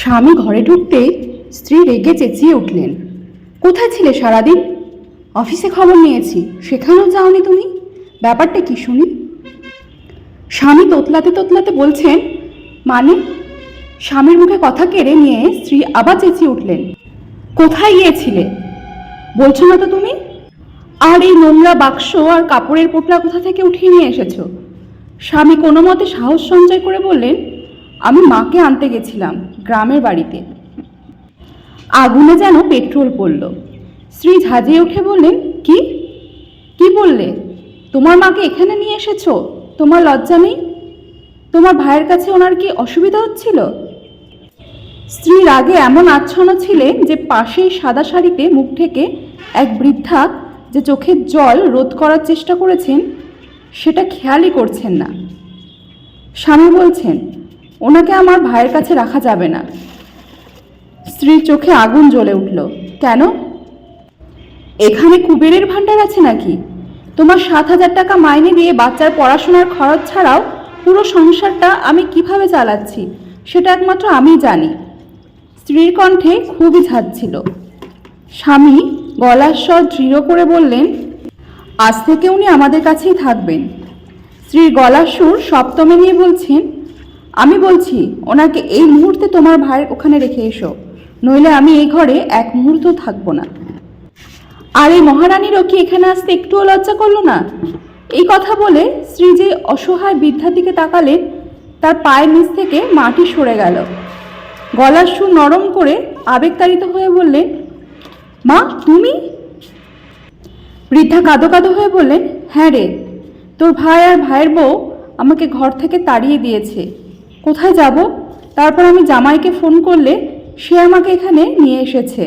স্বামী ঘরে ঢুকতেই স্ত্রী রেগে চেঁচিয়ে উঠলেন। কোথায় ছিলে সারাদিন? অফিসে খবর নিয়েছি, সেখানেও যাওনি তুমি? ব্যাপারটা কি শুনি? স্বামী তোতলাতে তোতলাতে বলছেন মানে? স্বামীর মুখে কথা কেড়ে নিয়ে স্ত্রী আবার চেঁচিয়ে উঠলেন, কোথায় গিয়েছিলে? বলছো না তো তুমি? আর এই নোংরা বাক্স আর কাপড়ের পোটলা কোথা থেকে উঠিয়ে নিয়ে এসেছ? স্বামী কোনো মতে সাহস সঞ্চয় করে বললেন আমি মাকে আনতে গেছিলাম, গ্রামের বাড়িতে। আগুনে যেন পেট্রোল পড়ল। শ্রী ঝাঁঝিয়ে উঠে বললেন, কি? কি বললে? তোমার মাকে এখানে নিয়ে এসেছ? তোমার লজ্জা নেই? তোমার ভাইয়ের কাছে ওনার কি অসুবিধা হচ্ছিল? স্ত্রীর আগে এমন আচ্ছন্ন ছিলেন যে পাশেই সাদা শাড়িতে মুখ ঢেকে এক বৃদ্ধা যে চোখের জল রোধ করার চেষ্টা করেছেন, সেটা খেয়ালই করছেন না। স্বামী বলছেন ওনাকে আমার ভাইয়ের কাছে রাখা যাবে না। স্ত্রীর চোখে আগুন জ্বলে উঠল। কেন? এখানে কুবেরের ভাণ্ডার আছে নাকি? তোমার সাত হাজার টাকা মাইনে দিয়ে বাচ্চার পড়াশোনার খরচ ছাড়াও পুরো সংসারটা আমি কীভাবে চালাচ্ছি, সেটা একমাত্র আমি জানি। স্ত্রীর কণ্ঠে খুবই ছিল। স্বামী গলার স্বর দৃঢ় করে বললেন, আজ থেকে উনি আমাদের কাছেই থাকবেন। স্ত্রীর গলার সুর সপ্তমে নিয়ে বলছেন আমি বলছি, ওনাকে এই মুহূর্তে তোমার ভাইয়ের ওখানে রেখে এসো, নইলে আমি এই ঘরে এক মুহূর্ত থাকব না। আর এই মহারানীরও কি এখানে আসতে একটুও লজ্জা করল না? এই কথা বলে শ্রী যে অসহায় বৃদ্ধার দিকে তাকালেন তার পায়ের নিচ থেকে মাটি সরে গেল। গলার সুর নরম করে আবেগতাড়িত হয়ে বললেন মা, তুমি? বৃদ্ধা কাঁদো কাঁদো হয়ে বললেন হ্যাঁ রে, তোর ভাই আর ভাইয়ের বউ আমাকে ঘর থেকে তাড়িয়ে দিয়েছে। কোথায় যাব? তারপর আমি জামাইকে ফোন করলে সে আমাকে এখানে নিয়ে এসেছে।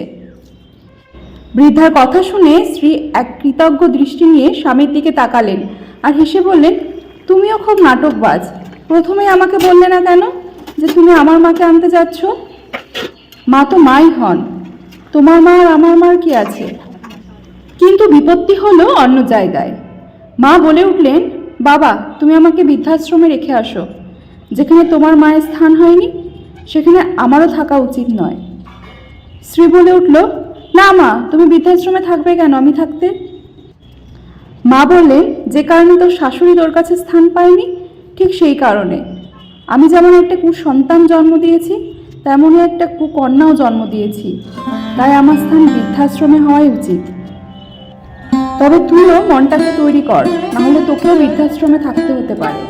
বৃদ্ধার কথা শুনে স্ত্রী এক কৃতজ্ঞ দৃষ্টি নিয়ে স্বামীর দিকে তাকালেন আর হেসে বললেন, তুমিও খুব নাটকবাজ। প্রথমে আমাকে বললে না কেন যে তুমি আমার মাকে আনতে যাচ্ছ? মা তো মাই হন। তোমার মা আর আমার মার কি আছে? কিন্তু বিপত্তি হলো অন্য জায়গায়। মা বলে উঠলেন, বাবা, তুমি আমাকে বৃদ্ধাশ্রমে রেখে আসো যেখানে তোমার মায়ের স্থান হয়নি, সেখানে আমারও থাকা উচিত নয়। শ্রী বলে উঠল, না মা, তুমি বৃদ্ধাশ্রমে থাকবে কেন? আমি থাকতে। মা বললেন, যে কারণে তোর শাশুড়ি তোর কাছে স্থান পায়নি, ঠিক সেই কারণে। আমি যেমন একটা কুসন্তান জন্ম দিয়েছি, তেমনই একটা কুকন্যাও জন্ম দিয়েছি। তাই আমার স্থান বৃদ্ধাশ্রমে হওয়াই উচিত। তবে তুইও মনটাকে তৈরি কর, নাহলে তোকেও বৃদ্ধাশ্রমে থাকতে হতে পারে।